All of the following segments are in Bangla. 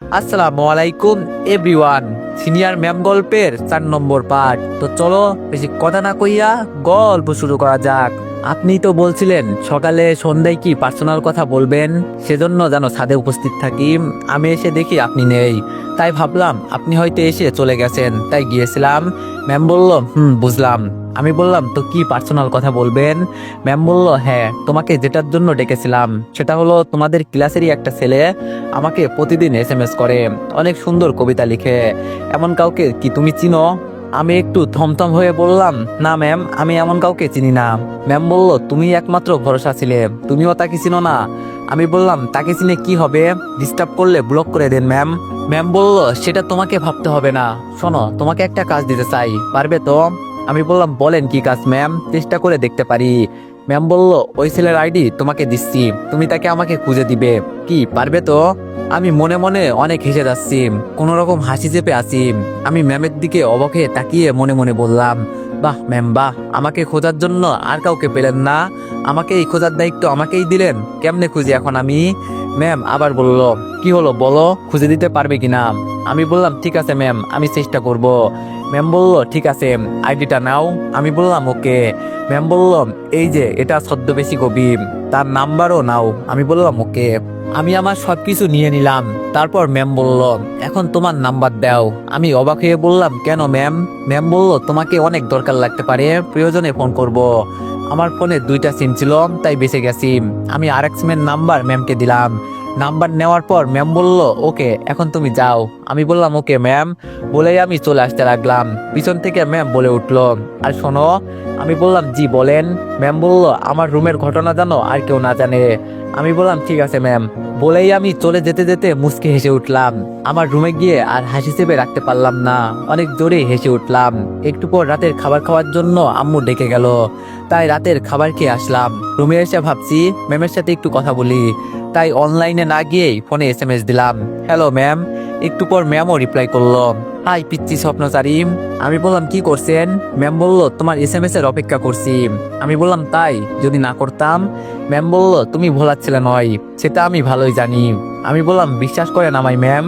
আসসালামু আলাইকুম, এভরিওয়ান। সিনিয়র ম্যাম গল্পের চার নম্বর পার্ট তো চলো, বেশি কথা না কইয়া গল্প শুরু করা যাক। আপনি তো বলছিলেন, সকালে সন্ধ্যায় কি পার্সোনাল কথা বলবেন? সেজন্য যেন ছাদে উপস্থিত থাকি। আমি এসে দেখি আপনি নেই। তাই ভাবলাম, আপনি হয়তো এসে চলে গেছেন, তাই গিয়েছিলাম। ম্যাম বলল, হুম, বুঝলাম। আমি বললাম, তো কি পার্সোনাল কথা বলবেন? ম্যাম বলল হ্যাঁ তোমাকে যেটার জন্য ডেকেছিলাম, সেটা হলো তোমাদের ক্লাসেরই একটা ছেলে আমাকে প্রতিদিন এস এম এস করে, অনেক সুন্দর কবিতা লিখে। এমন কাউকে কি তুমি চিনো? আমি একটু থমথম হয়ে বললাম, না ম্যাম আমি এমন কাউকে চিনি না। ম্যাম বলল, তুমি একমাত্র ভরসা ছিলে, তুমিও তাকে চিনো না। আমি বললাম, তাকে চিনে কি হবে? ডিস্টার্ব করলে ব্লক করে দেন ম্যাম ম্যাম বলল, সেটা তোমাকে ভাবতে হবে না। শোনো, তোমাকে একটা কাজ দিতে চাই, পারবে তো? আমি বললাম, বলেন কি কাজ, ম্যাম? চেষ্টা করে দেখতে পারি। ম্যাম বলল, ওই ছেলের আইডি তোমাকে দিচ্ছি। তুমি তাকে আমাকে খুঁজে দিবে। কি, পারবে তো? আমি মনে মনে অনেক হেসে যাচ্ছি। কোন রকম হাসি চেপে আছি। আমি ম্যামের দিকে অবাক তাকিয়ে মনে মনে বললাম, বাহ, ম্যাম, বাহ, আমাকে খোঁজার জন্য আর কাউকে পেলেন না। আমাকে এই খোঁজার দায়িত্ব আমাকেই দিলেন। কেমনে খুঁজি এখন আমি? ম্যাম, আবার বলল, কি হলো বলো, খুঁজে দিতে পারবে কিনা? আমি বললাম, ঠিক আছে ম্যাম, আমি চেষ্টা করব। ম্যাম বলল, ঠিক আছে, আইডিটা নাও। আমি বললাম, ওকে। ম্যাম বলল, এই যে, এটা ছদ্মবেশী কবি, তার নাম্বারও নাও। আমি বললাম, ওকে। আমি আমার সবকিছু নিয়ে নিলাম। তারপর ম্যাম বলল, এখন তোমার নাম্বার দাও। আমি অবাক হয়ে বললাম, কেন ম্যাম? ম্যাম বলল, তোমাকে অনেক দরকার লাগতে পারে, প্রয়োজনে ফোন করব। আমার ফোনে দুইটা সিম ছিল, তাই বেঁচে গেছি। আমি আর এক সিমের নাম্বার ম্যামকে দিলাম। নাম্বার নেওয়ার পর ম্যাম বলল, ওকে, এখন তুমি যাও। আমি বললাম, ওকে, ম্যাম। বলেই আমি চলে আসতে লাগলাম। পিছন থেকে ম্যাম বলে উঠল, আর শোনো, আমি বললাম, জি, বলেন। ম্যাম বলল, আমার রুমের ঘটনা জানো আর কেউ না জানে। আমি বললাম, ঠিক আছে, ম্যাম। বলেই আমি চলে যেতে যেতে মুসকে হেসে উঠলাম। আমার রুমে গিয়ে আর হাসি চেপে রাখতে পারলাম না। অনেক জোরে হেসে উঠলাম। একটু পর রাতের খাবার খাওয়ার জন্য আম্মু ডেকে গেল। তাই রাতের খাবার খেয়ে আসলাম। রুমে এসে ভাবছি, ম্যামের সাথে একটু কথা বলি। তাই অনলাইনে না গিয়েই ফোনে এস এম এস দিলাম। হ্যালো ম্যাম একটু পর ম্যামও রিপ্লাই করল। হাই পিচ্ছি স্বপ্নচারী আমি বললাম, কি করছেন? ম্যাম বলল, তোমার এস এম এস এর অপেক্ষা করছি। আমি বললাম, তাই? যদি না করতাম? ম্যাম বলল, তুমি ভোলার ছেলে নয়, সেটা আমি ভালোই জানি। আমি বললাম, বিশ্বাস করেন আমায় ম্যাম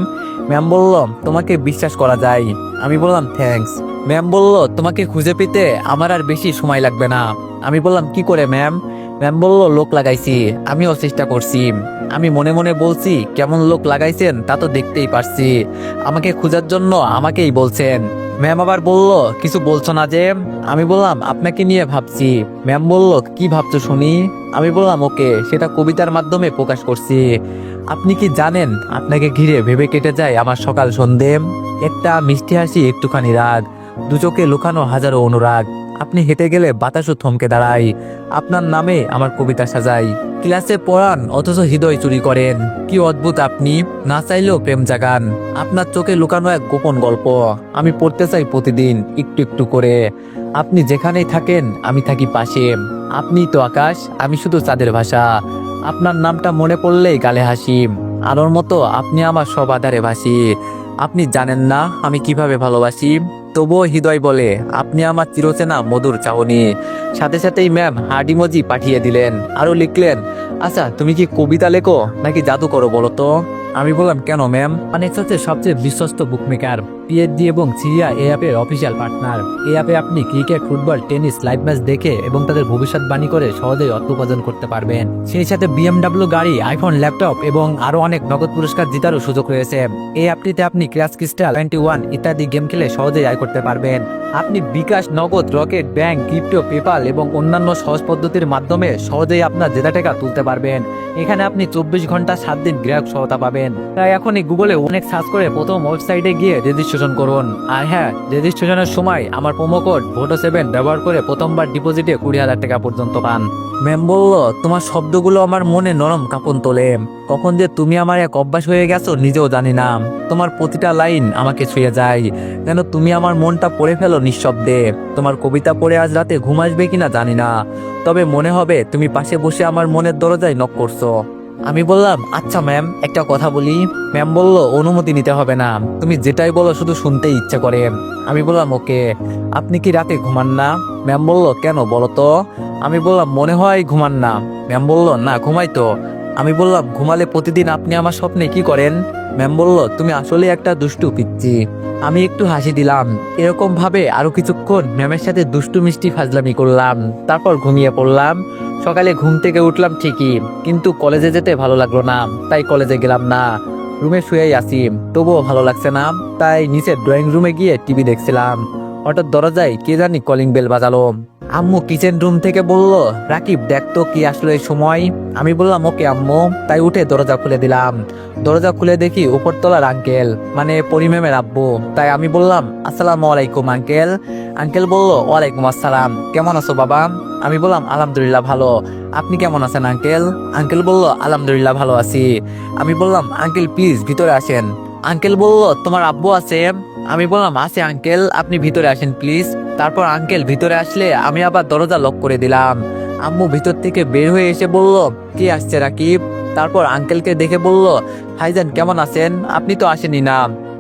ম্যাম বলল, তোমাকে বিশ্বাস করা যায়। আমি বললাম থ্যাঙ্কস ম্যাম বলল, তোমাকে খুঁজে পেতে আমার আর বেশি সময় লাগবে না। আমি বললাম, কি করে ম্যাম ম্যাম বলল, লোক লাগাইছি। আমিও চেষ্টা করছি। আমি মনে মনে বলছি, কেমন লোক লাগাইছেন তা তো দেখতেই পারছি। আমাকে খোঁজার জন্য আমাকেই বলছেন। ম্যাম আবার বলল, কিছু বলছো না যে? আমি বললাম, আপনাকে নিয়ে ভাবছি। ম্যাম বলল, কি ভাবছ শুনি? আমি বললাম, ওকে, সেটা কবিতার মাধ্যমে প্রকাশ করছি। আপনি কি জানেন, আপনাকে ঘিরে ভেবে কেটে যায় আমার সকাল সন্ধে। একটা মিষ্টি হাসি, একটুখানি রাগ। দু চোখে লুকানো হাজারো অনুরাগ। আপনি হেঁটে গেলে বাতাসও থমকে দাঁড়ায়। আপনার নামে আমার কবিতা সাজাই। ক্লাসে পড়ান, অথচ হৃদয় চুরি করেন। কি অদ্ভুত আপনি, না চাইলেও প্রেম জাগান। আপনার চোখে লুকানো এক গোপন গল্প। আমি পড়তে চাই প্রতিদিন, একটু একটু করে। আপনি যেখানেই থাকেন, আমি থাকি পাশে। আপনি তো আকাশ, আমি শুধু চাঁদের ভাষা। আপনার নামটা মনে পড়লেই গালে হাসি। আলোর মতো আপনি আমার সব আধারে ভাসি। আপনি জানেন না আমি কীভাবে ভালোবাসি। তবুও হৃদয় বলে, আপনি আমার চিরচেনা মধুর চাহনি। সাথে সাথেই ম্যাম হার্ডিমজি পাঠিয়ে দিলেন। আরও লিখলেন আচ্ছা তুমি কি কবিতা লেখো নাকি জাদু করো বলো তো? আমি বললাম, কেন ম্যাম অনেক সবচেয়ে বিশ্বস্ত বুকমেকার পিএইচডি এবং সিরিয়া এই অ্যাপের অফিসিয়াল পার্টনার এই অ্যাপে আপনি cricket football tennis live match দেখে এবং তাদের ভবিষ্যৎবাণী করে সহজেই অর্থ উপার্জন করতে পারবেন। সেই সাথে বিএমডাব্লিউ গাড়ি আইফোন ল্যাপটপ এবং আরও অনেক নগদ পুরস্কার জেতারও সুযোগ রয়েছে। এই অ্যাপটিতে আপনি ক্র্যাশ ক্রিস্টাল টোয়েন্টি ওয়ান ইত্যাদি গেম খেলে সহজেই আয় করতে পারবেন। আপনি বিকাশ, নগদ, রকেট ব্যাংক ক্রিপ্টো পেপাল এবং অন্যান্য সহজ পদ্ধতির মাধ্যমে সহজেই আপনার জেতা টাকা তুলতে পারবেন। এখানে আপনি চব্বিশ ঘণ্টা সাত দিন গ্রাহক সহায়তা পাবেন। তাই এখনই গুগলে অনেক সার্চ করে প্রথম ওয়েবসাইটে গিয়ে রেজিস্ট্রেশন করুন। আর হ্যাঁ রেজিস্ট্রেশনের সময় আমার প্রোমো কোড ভোটো সেভেন ব্যবহার করে প্রথমবার ডিপোজিটে কুড়ি হাজার টাকা পর্যন্ত পান। ম্যাম বলল তোমার শব্দগুলো আমার মনে নরম কাঁপন তোলে। কখন যে তুমি আমার এক অভ্যাস হয়ে গেছো, নিজেও জানি না। তোমার প্রতিটা লাইন আমাকে ছুঁয়ে যায়। কেন তুমি আমার মনটা পড়ে ফেলো নিঃশব্দে। তোমার কবিতা পড়ে আজ রাতে ঘুম আসবে কিনা জানি না। তবে মনে হবে তুমি পাশে বসে আমার মনের দরজায় নক করছ। আমি বললাম আচ্ছা ম্যাম একটা কথা বলি। ম্যাম বলল, অনুমতি নিতে হবে না। তুমি যেটাই বলো শুধু শুনতেই ইচ্ছা করে। আমি বললাম, ওকে, আপনি কি রাতে ঘুমান না? ম্যাম বলল, কেন বলো তো? আমি বললাম, মনে হয় ঘুমান না। ম্যাম বলল, না, ঘুমাই তো। আমি বললাম, ঘুমালে প্রতিদিন আপনি আমার স্বপ্নে কি করেন? ম্যাম বলল, তুমি আসলে একটা দুষ্টু পিচ্ছি আমি একটু হাসি দিলাম। এরকম ভাবে আরও কিছুক্ষণ ম্যামের সাথে দুষ্টু মিষ্টি ফাজলামি করলাম। তারপর ঘুমিয়ে পড়লাম। সকালে ঘুম থেকে উঠলাম ঠিকই, কিন্তু কলেজে যেতে ভালো লাগল না। তাই কলেজে গেলাম না। রুমে শুয়েই আছি। তবুও ভালো লাগছে না। তাই নিচে ড্রয়িং রুমে গিয়ে টিভি দেখছিলাম। হঠাৎ দরজায় কে জানি কলিং বেল বাজালো। আম্মু কিচেন রুম থেকে বলল, রাকিব, দেখ তো কি আসলো এই সময়। আমি বললাম, ওকে আম্মু। তাই উঠে দরজা খুলে দিলাম। দরজা খুলে দেখি উপরতলার আঙ্কেল মানে পরিমেমের আব্বু। তাই আমি বললাম, আসসালামু আলাইকুম আঙ্কেল আঙ্কেল বলল, ওয়ালাইকুম আসসালাম। কেমন আছো বাবা? আমি বললাম, আলহামদুলিল্লাহ ভালো। আপনি কেমন আছেন আঙ্কেল আঙ্কেল বলল, আলহামদুলিল্লাহ ভালো আছি। আমি বললাম আঙ্কেল প্লিজ ভিতরে আসেন। আঙ্কেল বলল, তোমার আব্বু আছে? আমি বললাম, আছে আঙ্কেল আপনি ভিতরে আসেন প্লিজ তারপর আঙ্কেল ভিতরে আসলে আমি আবার দরজা লক করে দিলাম। আম্মু ভিতর থেকে বের হয়ে এসে বলল, কি আসছে রাকিব? তারপর আঙ্কেলকে দেখে বলল ভাইজান কেমন আছেন? আপনি তো আসেনি না।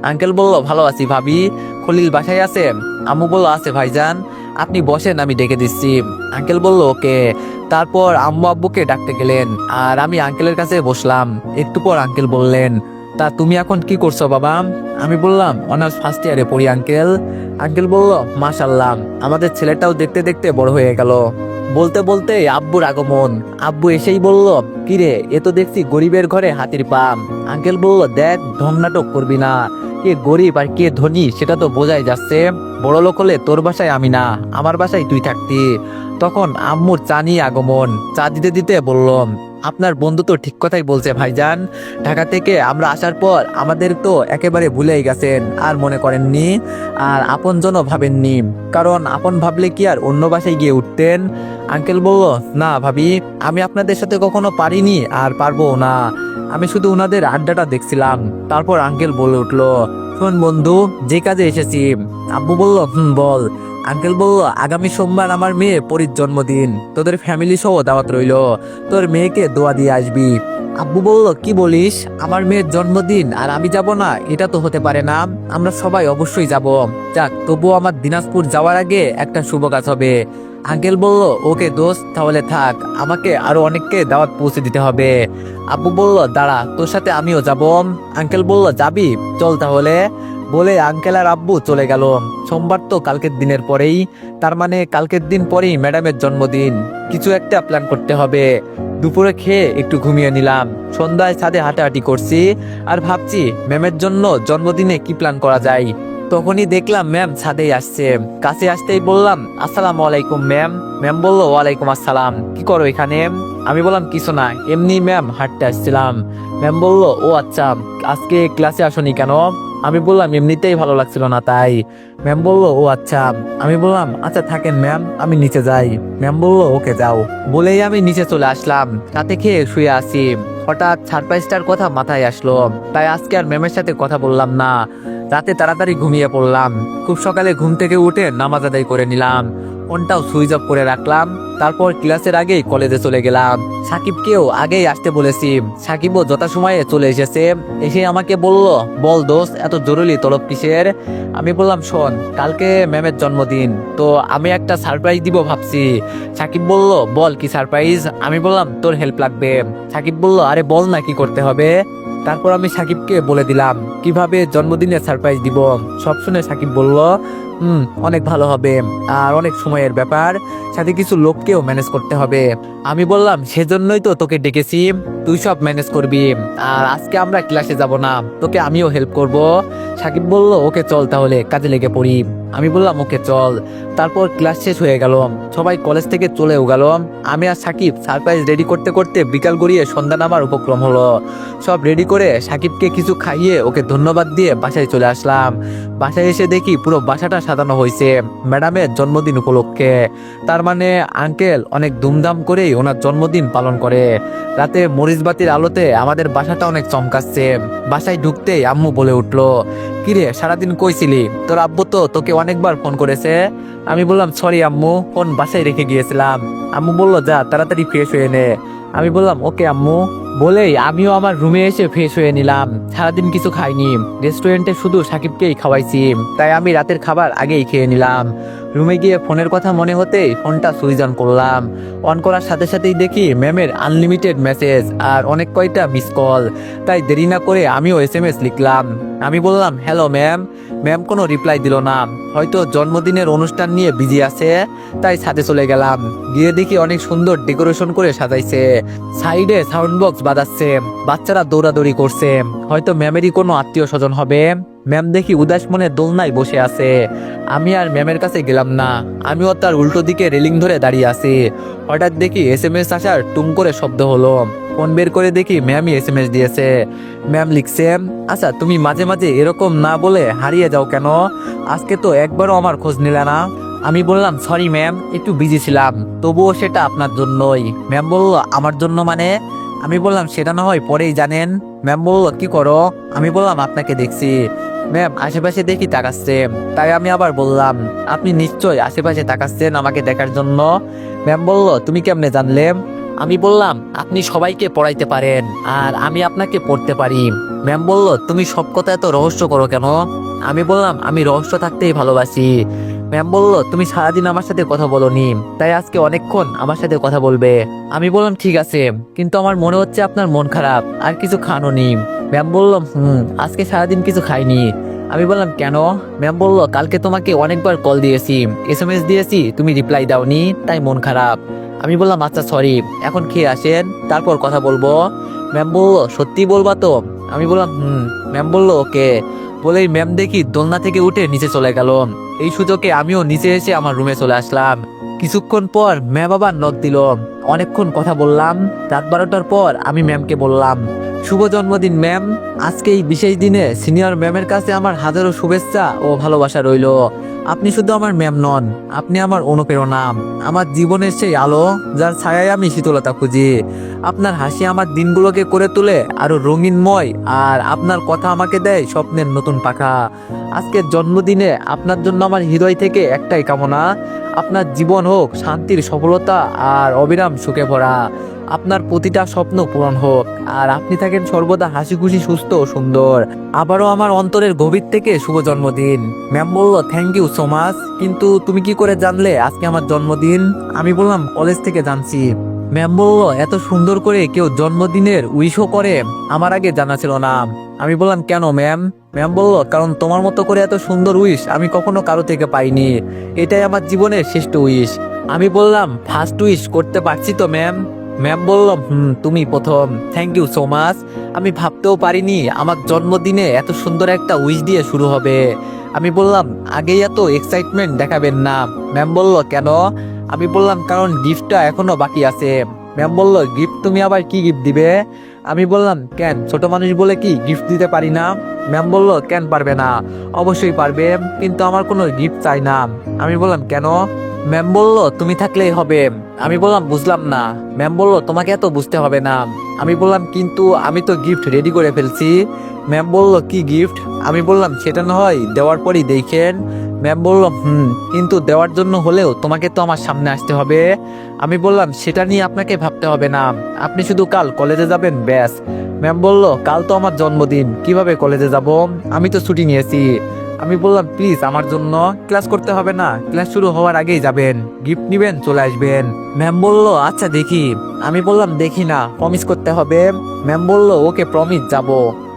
আঙ্কেল বলল, ভালো আছি ভাবি। খলিল বাসায় আছে? আম্মু বলল, আছে ভাইজান। আপনি বসেন, আমি ডেকে দিচ্ছি। আঙ্কেল বলল, ওকে। তারপর আম্মু আব্বুকে ডাকতে গেলেন, আর আমি আঙ্কেলের কাছে বসলাম। একটু পর আঙ্কেল বললেন, তা তুমি এখন কি করছ বাবা? আমি বললাম, অনার্স ফার্স্ট ইয়ারে পড়ি আঙ্কেল আঙ্কেল বলল, মাশাল্লাহ, আমাদের ছেলেটাও দেখতে দেখতে বড় হয়ে গেল। বলতে বলতে আব্বুর আগমন। আব্বু এসেই বলল, কিরে, এ তো দেখছি গরিবের ঘরে হাতির পাম। আঙ্কেল বলল, দেখ ঢং নাটক করবি না। কে গরিব আর কে ধনী, সেটা তো বোঝাই যাচ্ছে। বড় লোক হলে তোর বাসায় আমি না, আমার বাসায় তুই থাকতি। তখন আম্মুর চা নিয়ে আগমন। চা দিতে দিতে বললাম আপনার বন্ধু তো ঠিক কথাই বলছে, ভাইজান। ঢাকা থেকে আমরা আসার পর আমাদের তো একেবারে ভুলেই গেছেন, আর মনে করেননি, আর আপন আপনজনও ভাবেননি। কারণ আপন ভাবলে কি আর অন্য বাসায় গিয়ে উঠতেন? আঙ্কেল বলল, না ভাবি, আমি আপনাদের সাথে কখনো পারিনি, আর পারব না। আমি শুধু ওনাদের আড্ডাটা দেখছিলাম। তারপর আঙ্কেল বলে উঠল, শোন বন্ধু, যে কাজে এসেছি। আব্বু বলল, হুম, বল। আঙ্কেল বলল, আগামী সোমবার আমার মেয়ে পরীর জন্মদিন। তোদের ফ্যামিলি সহ দাওয়াত রইল। তোর মেয়েকে দোয়া দিয়ে আসবি। আব্বু বলল, কি বলিস? আমার মেয়ের জন্মদিন আর আমি যাব না, এটা তো হতে পারে না। আমরা সবাই অবশ্যই যাব। যাক, তবুও আমার দিনাজপুর যাওয়ার আগে একটা শুভ কাজ হবে। আঙ্কেল বলল, ওকে দোস্ত, তাহলে থাক। আমাকে আরও অনেককে দাওয়াত পৌঁছে দিতে হবে। আব্বু বলল, দাঁড়া, তোর সাথে আমিও যাব। আঙ্কেল বলল, যাবি? চল তাহলে। বলে আঙ্কেল আর আব্বু চলে গেল। সোমবার তো কালকের দিনের পরেই, তার মানে কালকের দিন পরেই ম্যাডামের জন্মদিন। কিছু একটা প্ল্যান করতে হবে। দুপুরে খেয়ে একটু ঘুমিয়ে নিলাম। সন্ধ্যায় ছাদে হাঁটাহাঁটি করছি আর ভাবছি, ম্যামের জন্য জন্মদিনে কি প্ল্যান করা যায়? তখনই দেখলাম ম্যাম ছাদেই আসছে। কাছে আসতেই বললাম, আসসালামু আলাইকুম ম্যাম। ম্যাম বলল, ওয়ালাইকুম আসসালাম। কি করো এখানে? আমি বললাম, কিছু না। এমনি ম্যাম হাঁটতে আসছিলাম। ম্যাম বলল, ও আচ্ছা আজকে ক্লাসে আসনি কেন? আমি বললাম, এমনিতেই ভালো লাগছিল না। তাই ম্যাম বলল, ও আচ্ছা। আমি বললাম আচ্ছা থাকেন ম্যাম, আমি নিচে যাই। ম্যাম বলল, ওকে, যাও। বলেই আমি নিচে চলে আসলাম। তাতে খেয়ে শুয়ে আসি হঠাৎ সারপ্রাইজটার কথা মাথায় আসলো। তাই আজকে আর ম্যামের সাথে কথা বললাম না। রাতে তাড়াতাড়ি ঘুমিয়ে পড়লাম। খুব সকালে ঘুম থেকে উঠে নামাজ আদায় করে নিলাম। ফোনটাও সুইচ অফ করে রাখলাম। তারপর ক্লাসের আগেই কলেজে চলে গেলাম। সাকিবকেও আগেই আসতে বলেছি। সাকিবও যথাসময়ে চলে এসেছে। এসে আমাকে বলল, বল দোস্ত, এত জরুরি তলব কিসের? আমি বললাম, শোন, কালকে ম্যামের জন্মদিন, তো আমি একটা সারপ্রাইজ দিব ভাবছি। সাকিব বলল, বল কি সারপ্রাইজ? আমি বললাম, তোর হেল্প লাগবে। সাকিব বলল, আরে বল না, কি করতে হবে? তারপর আমি সাকিবকে বলে দিলাম, কীভাবে জন্মদিনে সারপ্রাইজ দিব? সব শুনে সাকিব বলল হুম, অনেক ভালো হবে আর অনেক সময়ের ব্যাপার। সাথে কিছু লোককেও ম্যানেজ করতে হবে। আমি বললাম, সেজন্যই তো তোকে ডেকেছি। তুই সব ম্যানেজ করবি। আর আজকে আমরা ক্লাসে যাব না। তোকে আমিও হেল্প করব। সাকিব বলল, ওকে চল তাহলে, কাজে লেগে পড়ি। আমি বললাম, ওকে চল। তারপর ক্লাস শেষ হয়ে গেল। সবাই কলেজ থেকে চলেও গেল। আমি আর সাকিব সারপ্রাইজ রেডি করতে করতে বিকাল গড়িয়ে সন্ধ্যা নামার উপক্রম হলো। সব রেডি করে সাকিবকে কিছু খাইয়ে ওকে ধন্যবাদ দিয়ে বাসায় চলে আসলাম। বাসায় এসে দেখি পুরো বাসাটা সাজানো হয়েছে ম্যাডামের জন্মদিন উপলক্ষে। তার মানে আঙ্কেল অনেক ধুমধাম করেই ওনার জন্মদিন পালন করে। রাতে মরিচবাতির আলোতে আমাদের বাসাটা অনেক চমকাচ্ছে। বাসায় ঢুকতেই আম্মু বলে উঠল, কিরে, সারাদিন কইছিলি তোর আব্বু তো তোকে অনেকবার ফোন করেছে। আমি বললাম, সরি আম্মু, ফোন বাসায় রেখে গিয়েছিলাম। আম্মু বলল, যা, তাড়াতাড়ি ফ্রেশ হয়ে নে। আমি বললাম, ওকে আম্মু। বলেই আমিও আমার রুমে এসে ফ্রেশ হয়ে নিলাম। সারাদিন কিছু খাইনি। রেস্টুরেন্টে শুধু সাকিবকেই খাওয়াইছি। তাই আমি রাতের খাবার আগেই খেয়ে নিলাম। রুমে গিয়ে ফোনের কথা মনে হতেই ফোনটা সুইচ অন করলাম। অন করার সাথে সাথেই দেখি ম্যামের আনলিমিটেড মেসেজ আর অনেক কয়টা মিস কল তাই দেরি না করে আমিও এস এম এস লিখলাম। আমি বললাম হ্যালো ম্যাম ম্যাম কোনো রিপ্লাই দিল না। হয়তো জন্মদিনের অনুষ্ঠান নিয়ে বিজি আছে, তাই ছাদে চলে গেলাম। গিয়ে দেখি অনেক সুন্দর ডেকোরেশন করে সাজাইছে। সাইডে সাউন্ড বক্স বাজাচ্ছে। বাচ্চারা দৌড়াদৌড়ি করছে। হয়তো ম্যামেরই কোনো আত্মীয় স্বজন হবে। ম্যাম দেখি উদাস মনে দোলনায় বসে আছে। আমি আর ম্যামের কাছে গেলাম না। আমিও তার উল্টো দিকে রেলিং ধরে দাঁড়িয়ে আছি। হঠাৎ দেখি এস এম এস আসার টুম করে শব্দ হলো। ফোন বের করে দেখি ম্যামই এস এম এস দিয়েছে। ম্যাম লিখছে আচ্ছা তুমি মাঝে মাঝে এরকম না বলে হারিয়ে যাও কেন? আজকে তো একবারও আমার খোঁজ নিলে না। আমি বললাম, সরি ম্যাম, একটু বিজি ছিলাম। তবুও সেটা আপনার জন্যই। ম্যাম বলল, আমার জন্য মানে? আমি বললাম, সেটা না হয়, পরেই জানেন। ম্যাম বলল, কি করো? আমি বললাম, আপনাকে দেখছি। ম্যাম, আশেপাশে দেখি তাকাচ্ছে। তাই আমি আবার বললাম, আপনি নিশ্চয়ই আশেপাশে তাকাচ্ছেন আমাকে দেখার জন্য? ম্যাম বলল, তুমি কেমনে জানলে? আমি বললাম, আপনি সবাইকে পড়াইতে পারেন, আর আমি আপনাকে পড়তে পারি। ম্যাম বলল, তুমি সব কথা এত রহস্য করো কেন? আমি বললাম, আমি রহস্য থাকতেই ভালোবাসি। ম্যাম বলল, তুমি সারাদিন আমার সাথে কথা বলনি, তাই আজকে অনেকক্ষণ আমার সাথে কথা বলবে। আমি বললাম, ঠিক আছে। কিন্তু আমার মনে হচ্ছে আপনার মন খারাপ, আর কিছু খানো নি। ম্যাম বলল, হুম, আজকে সারাদিন কিছু খাইনি। আমি বললাম, কেন? ম্যাম বলল, কালকে তোমাকে অনেকবার কল দিয়েছি এস এম এস দিয়েছি, তুমি রিপ্লাই দাওনি, তাই মন খারাপ। আমি বললাম আচ্ছা সরি, এখন খেয়ে আসেন, তারপর কথা বলব। ম্যাম বলল, সত্যি বলবা তো? আমি বললাম, হুম। ম্যাম বলল, ওকে। বলেই ম্যাম দেখি দোলনা থেকে উঠে নিচে চলে গেল। এই সুযোগে আমিও নিচে এসে আমার রুমে চলে আসলাম। কিছুক্ষণ পর ম্যাম আবার নক দিল। অনেকক্ষণ কথা বললাম। রাত বারোটার পর আমি ম্যামকে বললাম, শুভ জন্মদিন ম্যাম। আজকে এই বিশেষ দিনে সিনিয়র ম্যামের কাছে আমার হাজারো শুভেচ্ছা ও ভালোবাসা রইল। আপনি শুধু আমার ম্যাম নন, আপনি আমার অনুপ্রেরণা, আমার জীবনের সেই আলো যার ছায়ায় আমি শীতলতা খুঁজি। আপনার হাসি আমার দিনগুলোকে করে তোলে, আরও রঙিনময়, আর আপনার কথা আমাকে দেয় স্বপ্নের নতুন পাখা। আজকের জন্মদিনে আপনার জন্য আমার হৃদয় থেকে একটাই কামনা, আপনার জীবন হোক শান্তির সফলতা আর অবিরাম সুখে ভরা। আপনার প্রতিটা স্বপ্ন পূরণ হোক। আর আপনি থাকেন সর্বদা হাসি খুশি সুস্থ ও সুন্দর। আবারও আমার অন্তরের গভীর থেকে শুভ জন্মদিন। ম্যাম বলল থ্যাংক ইউ সো মাচ কিন্তু তুমি কি করে জানলে আজকে আমার জন্মদিন? আমি বললাম, কলেজ থেকে জানছি। ম্যাম বলল, এত সুন্দর করে কেউ জন্মদিনের উইশও করে, আমার আগে জানা ছিল না। আমি বললাম, কেন ম্যাম ম্যাম বলল, কারণ তোমার মতো করে এত সুন্দর উইশ আমি কখনো কারও থেকে পাইনি। এটাই আমার জীবনের শ্রেষ্ঠ উইশ। আমি বললাম, ফার্স্ট উইশ করতে পারছি তো ম্যাম ম্যাম বলল তুমি প্রথম থ্যাংক ইউ সো মাচ আমি ভাবতেও পারিনি, আমার জন্মদিনে এত সুন্দর একটা উইশ দিয়ে শুরু হবে। আমি বললাম, আগেই এত এক্সাইটমেন্ট দেখাবেন না। ম্যাম বলল, কেন? আমি বললাম, কারণ গিফটটা এখনও বাকি আছে। ম্যাম বলল গিফট তুমি আবার কি গিফট দিবে? আমি বললাম, কেন? ছোট মানুষ বলে কি গিফট দিতে পারি না? ম্যাম বলল, কেন পারবে না? অবশ্যই পারবে, কিন্তু আমার কোনো গিফট চাই না। আমি বললাম, কেন? ম্যাম বলল, তুমি থাকলেই হবে। আমি বললাম, বুঝলাম না। ম্যাম বলল, তোমাকে এত বুঝতে হবে না। আমি বললাম, কিন্তু আমি তো গিফট রেডি করে ফেলছি। ম্যাম বলল, কি গিফট আমি বললাম, সেটা না হয়, দেওয়ার পরই দেখেন। ম্যাম বলল, হুম, কিন্তু দেওয়ার জন্য হলেও তোমাকে তো আমার সামনে আসতে হবে। আমি বললাম, সেটা নিয়ে আপনাকে ভাবতে হবে না। আপনি শুধু কাল কলেজে যাবেন, ব্যাস। ম্যাম বলল, কাল তো আমার জন্মদিন, কীভাবে কলেজে যাব? আমি তো ছুটি নিয়েছি। আমি বললাম প্লিজ আমার জন্য ক্লাস করতে হবে না। ক্লাস শুরু হওয়ার আগেই যাবেন। গিফট নিবেন, চলে আসবেন। ম্যাম বলল আচ্ছা দেখি। আমি বললাম, দেখি না প্রমিস করতে হবে। ম্যাম বলল, ওকে প্রমিস যাব।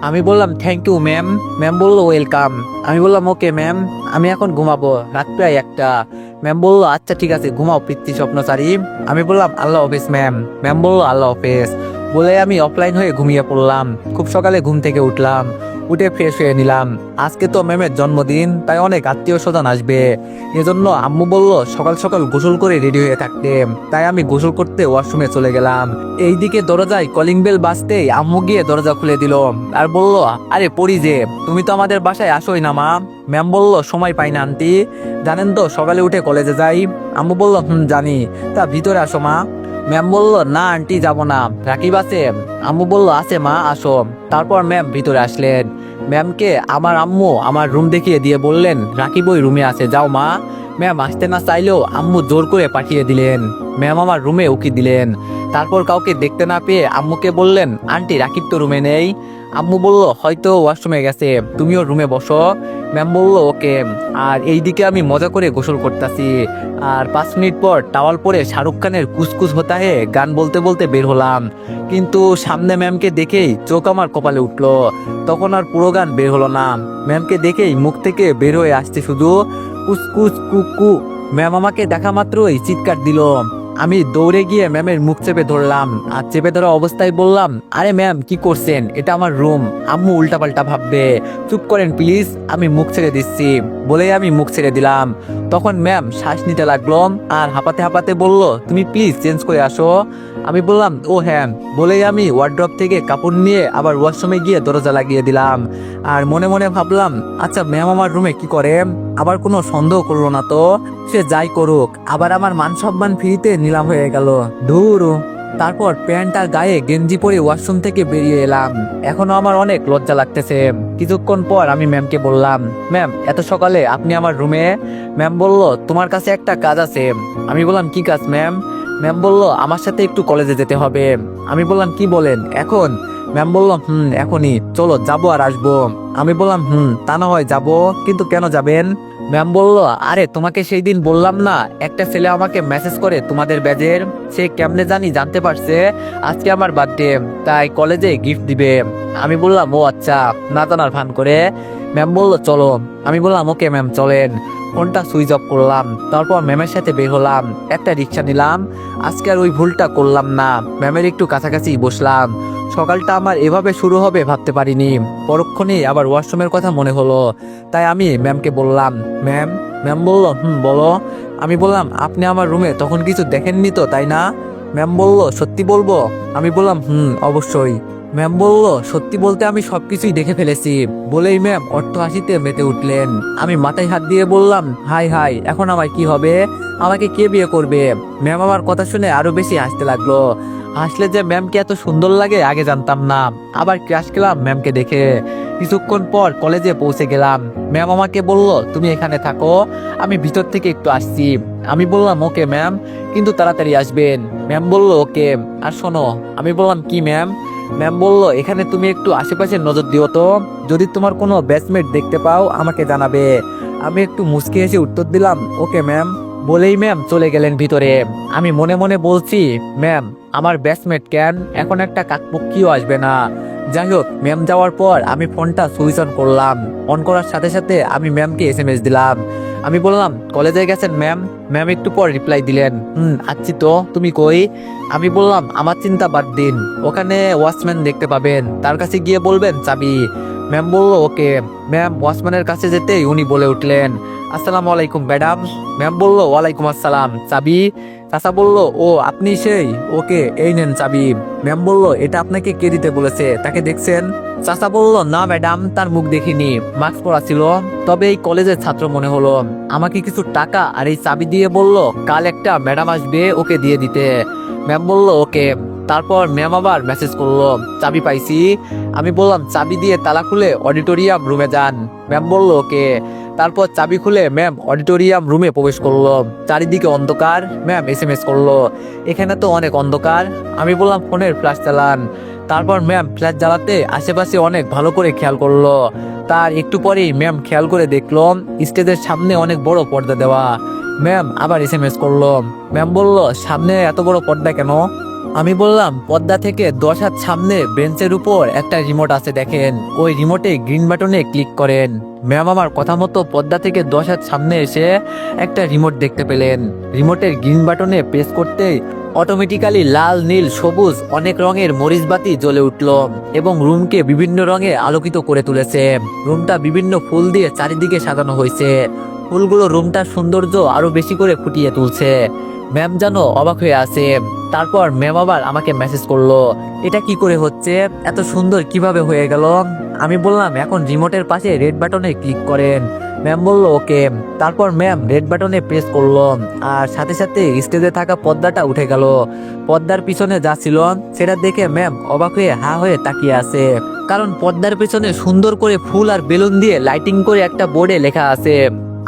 আমি বললাম থ্যাংক ইউ ম্যাম ম্যাম বলল ওয়েলকাম আমি বললাম ওকে ম্যাম আমি এখন ঘুমাবো, রাত প্রায় একটা। ম্যাম বলল আচ্ছা ঠিক আছে, ঘুমাও পিতৃ স্বপ্নচারী আমি বললাম, আল্লাহ হাফেজ ম্যাম ম্যাম বলল, আল্লাহ হাফেজ। বলে আমি অফলাইন হয়ে ঘুমিয়ে পড়লাম। খুব সকালে ঘুম থেকে উঠলাম। উঠে ফ্রেশ হয়ে নিলাম। আজকে তো ম্যামের জন্মদিন, তাই অনেক আত্মীয় স্বজন আসবে। এজন্য আম্মু বলল, সকাল সকাল গোসল করে রেডি হয়ে থাকতে। তাই আমি গোসল করতে ওয়াশরুমে চলে গেলাম। এইদিকে দরজায় কলিং বেল বাজতেই আম্মু গিয়ে দরজা খুলে দিল আর বলল, আরে পড়ি যে তুমি তো আমাদের বাসায় আসোই না, মা। ম্যাম বলল, সময় পাই না, আন্টি। জানেন তো, সকালে উঠে কলেজে যাই। আম্মু বলল, হুম, জানি। তা ভিতরে আসো, মা। ম্যাম বলল, না, আন্টি, যাব না। রাকিব আছে? আম্মু বলল, আছে মা, আসো। তারপর ম্যাম ভিতরে আসলেন। ম্যামকে আমার আম্মু আমার রুম দেখিয়ে দিয়ে বললেন, রাকিব ওই রুমে আছে, যাও মা। ম্যাম আসতে না চাইলেও আম্মু জোর করে পাঠিয়ে দিলেন। ম্যাম আমার রুমে উকি দিলেন। তারপর কাউকে দেখতে না পেয়ে আম্মুকে বললেন, আন্টি, রাকিব তো রুমে নেই। আম্মু বলল, হয়তো ওয়াশরুমে গেছে, তুমিও রুমে বসো। ম্যাম বলল, ওকে। আর এইদিকে আমি মজা করে গোসল করতেছি। আর পাঁচ মিনিট পর টাওয়াল পরে শাহরুখ খানের কুসকুস হতাহে গান বলতে বলতে বের হলাম। কিন্তু সামনে ম্যামকে দেখেই চোখ আমার কপালে উঠল। তখন আর পুরো গান বের হলো না। ম্যামকে দেখেই মুখ থেকে বের হয়ে আসছে শুধু কুসকুস, কুকু। ম্যাম আমাকে দেখা মাত্রই চিৎকার দিল। আমি দৌড়ে গিয়ে ম্যামের মুখ চেপে ধরলাম, আর চেপে ধরা অবস্থায় বললাম, আরে ম্যাম, কি করছেন? এটা আমার রুম। আম্মু উল্টাপাল্টা ভাববে, চুপ করেন প্লিজ, আমি মুখ ছেড়ে দিচ্ছি। বলে আমি মুখ ছেড়ে দিলাম। তখন ম্যাম শ্বাস নিতে লাগল, আর হাঁপাতে হাঁপাতে বলল, তুমি প্লিজ চেঞ্জ করে আসো। আমি বললাম, ও হ্যাঁ। বলেই আমি ওয়ার্ড্রপ থেকে কাপড় নিয়ে আবার ওয়াশরুমে গিয়ে দরজা লাগিয়ে দিলাম। আর মনে মনে ভাবলাম আচ্ছা ম্যাম আমার রুমে কি করে? আবার কোনো সন্দেহ করল না তো? সে যাই করুক। আবার আমার মান সম্মান ফ্রিতে নিলাম হয়ে গেল। ধুর তারপর প্যান্ট আর গায়ে গেঞ্জি পরে ওয়াশরুম থেকে বেরিয়ে এলাম। এখনও আমার অনেক লজ্জা লাগতেছে। কিছুক্ষণ পর আমি ম্যামকে বললাম, ম্যাম, এত সকালে আপনি আমার রুমে ম্যাম বলল, তোমার কাছে একটা কাজ আছে। আমি বললাম, কি কাজ, ম্যাম? ম্যাম বলল, আমার সাথে একটু কলেজে যেতে হবে। আমি বললাম, কি বলেন? এখন? ম্যাম বলল, হুম, এখনই। চলো, যাব আর আসব। আমি বললাম, হুম, তা না হয় যাব, কিন্তু কেন যাবেন? ম্যাম বলল, আরে, তোমাকে সেই দিন বললাম না, একটা ছেলে আমাকে মেসেজ করে তোমাদের ব্যাজের, সে কেমনে জানি জানতে পারছে, আজকে আমার বার্থডে তাই কলেজে গিফট দিবে। আমি বললাম, ও আচ্ছা না জানার ভান করে। ম্যাম বলল, চলো। আমি বললাম, ওকে ম্যাম, চলেন। ফোনটা সুইচ অফ করলাম, তারপর ম্যামের সাথে বের হলাম, একটা রিক্সা নিলাম, আজকে আর ওই ভুলটা করলাম না, ম্যামের একটু কাছাকাছি বসলাম, সকালটা আমার এভাবে শুরু হবে ভাবতে পারিনি, পরক্ষণেই আবার ওয়াশরুমের কথা মনে হলো, তাই আমি ম্যামকে বললাম, ম্যাম ম্যাম বলল, হুম, বলো, আমি বললাম, আপনি আমার রুমে তখন কিছু দেখেননি তো, তাই না? ম্যাম বলল, সত্যি বলব? আমি বললাম, হুম, অবশ্যই। ম্যাম বলল, সত্যি বলতে আমি সবকিছুই দেখে ফেলেছি। বলেই ম্যাম অর্থ হাসিতে মেতে উঠলেন। আমি মাথায় হাত দিয়ে বললাম, হাই হাই, এখন আমার কি হবে? আমাকে কে বিয়ে করবে? ম্যাম আমার কথা শুনে আরও বেশি হাসতে লাগল। হাসলে যে ম্যামকে এত সুন্দর লাগে, আগে জানতাম না। আবার ক্লাস গেলাম ম্যামকে দেখে। কিছুক্ষণ পর কলেজে পৌঁছে গেলাম। ম্যাম আমাকে বলল, তুমি এখানে থাকো, আমি ভিতর থেকে একটু আসছি। আমি বললাম, ওকে, ম্যাম, কিন্তু তাড়াতাড়ি আসবেন। ম্যাম বলল, ওকে, আর শোনো। আমি বললাম, কি, ম্যাম? ম্যাম বলল, এখানে তুমি একটু আশেপাশে নজর দিও তো। যদি তোমার কোনো ব্যাচমেট দেখতে পাও, আমাকে জানাবে। আমি একটু মুসকে এসে উত্তর দিলাম, ওকে ম্যাম। বলেই ম্যাম চলে গেলেন ভিতরে। আমি মনে মনে বলছি, ম্যাম, আমার ব্যাচমেট কেন? এখন একটা কাকপক্ষীও আসবে না। যাই হোক ম্যাম যাওয়ার পর আমি ফোনটা সুইচ অন করলাম। অন করার সাথে সাথে আমি ম্যামকে এস এম এস দিলাম। আমি বললাম, কলেজে গেছেন ম্যাম ম্যাম একটু পর রিপ্লাই দিলেন, হুম, আচ্ছি তো, তুমি কই? আমি বললাম, আমার চিন্তা বাদ দিন, ওখানে ওয়াচম্যান দেখতে পাবেন, তার কাছে গিয়ে বলবেন চাবি। ম্যাম বলল, ওকে। ম্যাম ওয়াচম্যানের কাছে যেতেই উনি বলে উঠলেন, আসসালামু আলাইকুম ম্যাডাম ম্যাম বলল, ওয়ালাইকুম আসসালাম, চাবি? চাচা বলল, ও, আপনি সেই, ওকে, এই নেন চাবি। ম্যাম বলল, এটা আপনাকে কে দিতে বলেছে? তাকে দেখছেন? চাচা বলল, না, ম্যাডাম, তার মুখ দেখিনি, মাস্ক পরা ছিল। তবে এই কলেজের ছাত্র মনে হলো, আমাকে কিছু টাকা আর এই চাবি দিয়ে বলল, কাল একটা ম্যাডাম আসবে, ওকে দিয়ে দিতে। ম্যাম বলল, ওকে। তারপর ম্যাম আবার মেসেজ করল, চাবি পাইছি। আমি বললাম, চাবি দিয়ে তালা খুলে অডিটোরিয়াম রুমে যান। ম্যাম বলল, ওকে। তারপর চাবি খুলে ম্যাম অডিটোরিয়াম রুমে প্রবেশ করল। চারিদিকে অন্ধকার। ম্যাম এস এম এস করল। এখানে তো অনেক অন্ধকার। আমি বললাম, ফোনের ফ্ল্যাশ চালান। তারপর ম্যাম ফ্ল্যাশ জ্বালাতে আশেপাশে অনেক ভালো করে খেয়াল করল। তার একটু পরেই ম্যাম খেয়াল করে দেখল, স্টেজের সামনে অনেক বড় পর্দা দেওয়া। ম্যাম আবার এস এম এস করল। ম্যাম বলল, সামনে এত বড় পর্দা কেন? আমি বললাম পর্দা থেকে দশ হাত সামনে বেঞ্চের উপর একটা রিমোট আছে দেখেন। ওই রিমোটে গ্রিন বাটনে ক্লিক করেন। ম্যাম আমার কথা মতো পর্দা থেকে দশ হাত সামনে এসে একটা রিমোট দেখতে পেলেন। রিমোটের গ্রিন বাটনে প্রেস করতেই অটোমেটিক্যালি লাল, নীল, সবুজ, অনেক রঙের মরিচ বাতি জ্বলে উঠল এবং রুমকে বিভিন্ন রঙে আলোকিত করে তুলেছে। রুমটা বিভিন্ন ফুল দিয়ে চারিদিকে সাজানো হয়েছে। ফুলগুলো রুমটার সৌন্দর্য আরও বেশি করে ফুটিয়ে তুলছে। ম্যাম যেন অবাক হয়ে আছে। তারপর ম্যাম আবার আমাকে মেসেজ করল, এটা কি করে হচ্ছে? এত সুন্দর কীভাবে হয়ে গেল? আমি বললাম, এখন রিমোটের পাশে রেড বাটনে ক্লিক করেন। ম্যাম বলল, ওকে। তারপর ম্যাম রেড বাটনে প্রেস করল, আর সাথে সাথে স্টেজে থাকা পর্দাটা উঠে গেল। পর্দার পিছনে যা ছিল, সেটা দেখে ম্যাম অবাক হয়ে হা হয়ে তাকিয়ে আছে। কারণ পর্দার পিছনে সুন্দর করে ফুল আর বেলুন দিয়ে লাইটিং করে একটা বোর্ডে লেখা আছে।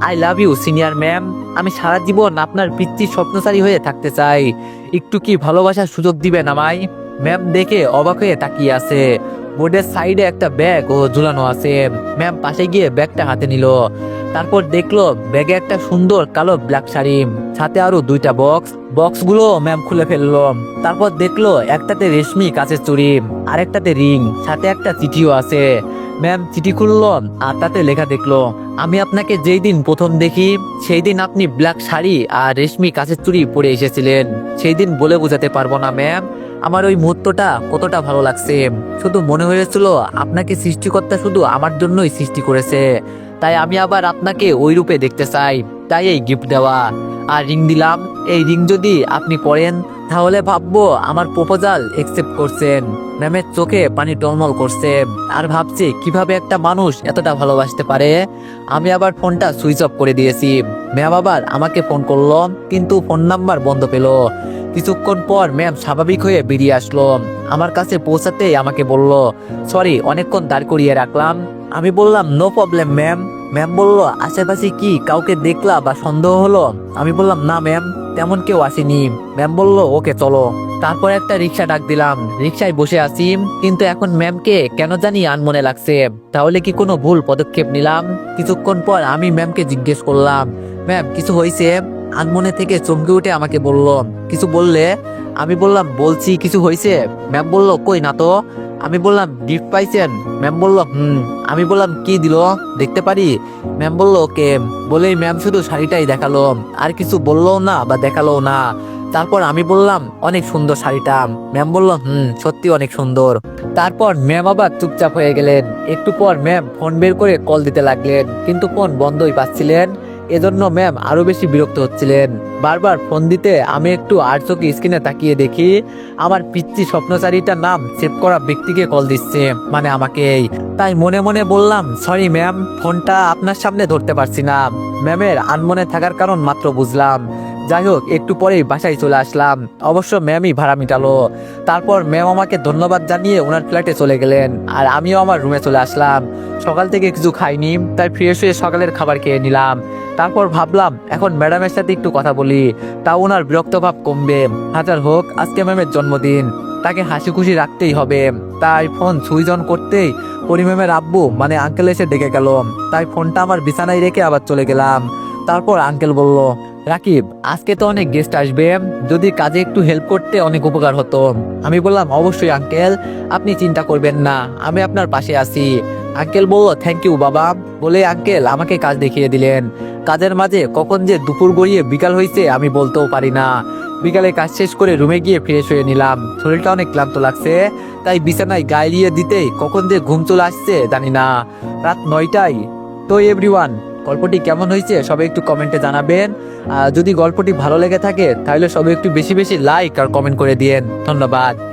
I love you senior ma'am আমি সারা জীবন আপনার পিতৃ স্বপ্নচারী হয়ে থাকতে চাই। একটু কি ভালোবাসার সুযোগ দিবেন আমায়? ম্যাম দেখে অবাক হয়ে তাকিয়ে আছে। বোর্ডের সাইডে একটা ব্যাগ ও ঝুলানো আছে। ম্যাম পাশে গিয়ে ব্যাগটা হাতে নিল। তারপর দেখল ব্যাগে একটা সুন্দর কালো ব্ল্যাক শাড়ি। সাথে আরও দুইটা বক্স বক্সগুলো ম্যাম খুলে ফেলল। তারপর দেখল একটাতে রেশমি কাঁচের চুড়ি, আরেকটাতে রিং সাথে একটা চিঠিও আছে। ম্যাম, চিঠি খুলল আর তাতে লেখা দেখল, আমি আপনাকে যেই দিন প্রথম দেখি, সেই দিন আপনি ব্ল্যাক শাড়ি আর রেশমি কাছের চুড়ি পরে এসেছিলেন। সেই দিন বলে বোঝাতে পারব না, ম্যাম। আমার ওই মুহূর্তটা কতটা ভালো লাগছে। শুধু মনে হয়েছিল, আপনাকে সৃষ্টিকর্তা শুধু আমার জন্যই সৃষ্টি করেছে। তাই আমি আবার আপনাকে ওই রূপে দেখতে চাই। তাই এই গিফট দেওয়া। আর রিং দিলাম। এই রিং যদি আপনি পড়েন তাহলে ভাববো আমার প্রপোজাল একসেপ্ট করছেন। ম্যামের চোখে পানি টলমল করছে। আর ভাবছে কীভাবে একটা মানুষ এতটা ভালোবাসতে পারে। আমি আবার ফোনটা সুইচ অফ করে দিয়েছি। ম্যাম আবার আমাকে ফোন করল, কিন্তু ফোন নাম্বার বন্ধ পেল। কিছুক্ষণ পর ম্যাম স্বাভাবিক হয়ে বেরিয়ে আসলো। আমার কাছে পৌঁছাতেই আমাকে বলল সরি অনেকক্ষণ দাঁড় করিয়ে রাখলাম। আমি বললাম নো প্রবলেম ম্যাম ম্যাম বলল, আশেপাশে কি কাউকে দেখলা বা সন্দেহ হলো? আমি বললাম, না ম্যাম তেমন কেউ আসেনি। ম্যাম বলল, ওকে, চলো। তারপর একটা রিক্সা ডাক দিলাম। রিক্সায় বসে আছি, কিন্তু এখন ম্যামকে কেন জানি আনমনে লাগছে। তাহলে কি কোনো ভুল পদক্ষেপ নিলাম? কিছুক্ষণ পর আমি ম্যামকে জিজ্ঞেস করলাম ম্যাম কিছু হয়েছে আনমনে থেকে চমকে উঠে আমাকে বলল, কিছু বললে? আমি বললাম, বলছি, কিছু হয়েছে ম্যাম বলল, কই না তো? আমি বললাম, গিফট পাইছেন? ম্যাম বলল, হুম। আমি বললাম, কি দিল? দেখতে পারি? ম্যাম বলল, ওকে। বলেই ম্যাম শুধু শাড়িটাই দেখাল, আর কিছু বলল না বা দেখাল না। তারপর আমি বললাম, অনেক সুন্দর শাড়িটা। ম্যাম বলল, হুম, সত্যি অনেক সুন্দর। তারপর ম্যাম আবার চুপচাপ হয়ে গেলেন। একটু পর ম্যাম ফোন বের করে কল দিতে লাগলেন, কিন্তু ফোন বন্ধই পাচ্ছিলেন। এজন্য ম্যাম আরও বেশি বিরক্ত হচ্ছিলেন। বারবার ফোন দিতে আমি একটু আর চোখে স্ক্রিনে তাকিয়ে দেখি, আমার পিচ্ছি স্বপ্নচারীটার নাম সেভ করা ব্যক্তিকে কল দিচ্ছে মানে আমাকে তাই মনে মনে বললাম সরি ম্যাম ফোনটা আপনার সামনে ধরতে পারছি না। ম্যামের আনমনে থাকার কারণ মাত্র বুঝলাম। যাই হোক একটু পরেই বাসায় চলে আসলাম। অবশ্য ম্যামই ভাড়া মিটালো। তারপর ম্যাম আমাকে ধন্যবাদ জানিয়ে ওনার ফ্ল্যাটে চলে গেলেন। আর আমিও আমার রুমে চলে আসলাম। সকাল থেকে কিছু খাইনি, তাই ফ্রেশ হয়ে সকালের খাবার খেয়ে নিলাম। তারপর ভাবলাম, এখন ম্যাডামের সাথে একটু কথা বলি। তা ওনার বিরক্ত ভাব কমবে। হাজার হোক, আজকে ম্যামের জন্মদিন। তাকে হাসি খুশি রাখতেই হবে। তাই ফোন সুইচ অন করতেই পরিমেমের আব্বু মানে আঙ্কেল এসে ডেকে গেল। তাই ফোনটা আমার বিছানায় রেখে আবার চলে গেলাম। তারপর আঙ্কেল বলল, রাকিব, আজকে তো অনেক গেস্ট আসবে। যদি কাজে একটু হেল্প করতে অনেক উপকার হতো। আমি বললাম, অবশ্যই আঙ্কেল আপনি চিন্তা করবেন না, আমি আপনার পাশে আছি। আঙ্কেল বলল থ্যাংক ইউ বাবা। বলে আঙ্কেল আমাকে কাজ দেখিয়ে দিলেন। কাজের মাঝে কখন যে দুপুর গড়িয়ে বিকাল হয়েছে আমি বলতেও পারি না। বিকালে কাজ শেষ করে রুমে গিয়ে ফ্রেশ হয়ে নিলাম। শরীরটা অনেক ক্লান্ত লাগছে, তাই বিছানায় গায়ে দিতেই কখন যে ঘুম চলে আসছে জানি না। রাত নয়টায়। তো এভরিওয়ান গল্পটি কেমন হয়েছে সবাই একটু কমেন্টে জানাবেন। যদি গল্পটি ভালো লেগে থাকে, তাহলে সবাই একটু বেশি বেশি লাইক আর কমেন্ট করে দিয়েন। ধন্যবাদ।